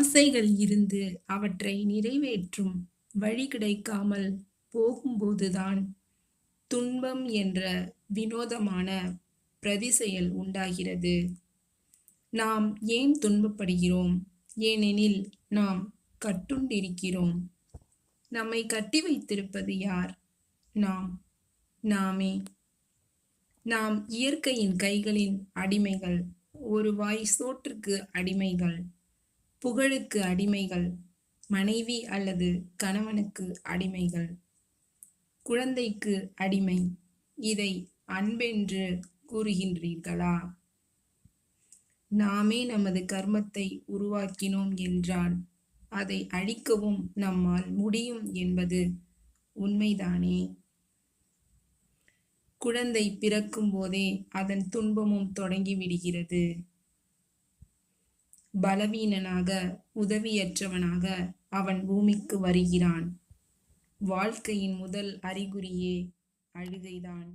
ஆசைகள் இருந்து அவற்றை நிறைவேற்றும் வழி கிடைக்காமல் போகும்போதுதான் துன்பம் என்ற வினோதமான பிரதிசெயல் உண்டாகிறது. நாம் ஏன் துன்பப்படுகிறோம்? ஏனெனில் நாம் கட்டுண்டிருக்கிறோம். நம்மை கட்டி வைத்திருப்பது யார்? நாம். நாமே. நாம் இயற்கையின் கைகளின் அடிமைகள். ஒரு வாய் சோற்றுக்கு அடிமைகள். புகழுக்கு அடிமைகள் மனைவி அல்லது கணவனுக்கு அடிமைகள். குழந்தைக்கு அடிமை இதை அன்பென்று கூறுகின்றீர்களா? நாமே நமது கர்மத்தை உருவாக்கினோம் என்றால் அதை அழிக்கவும் நம்மால் முடியும் என்பது உண்மைதானே? குழந்தை பிறக்கும் போதே அதன் துன்பமும் தொடங்கிவிடுகிறது பலவீனனாக உதவியற்றவனாக அவன் பூமிக்கு வருகிறான். வாழ்க்கையின் முதல் அறிகுறியே அழுகைதான்.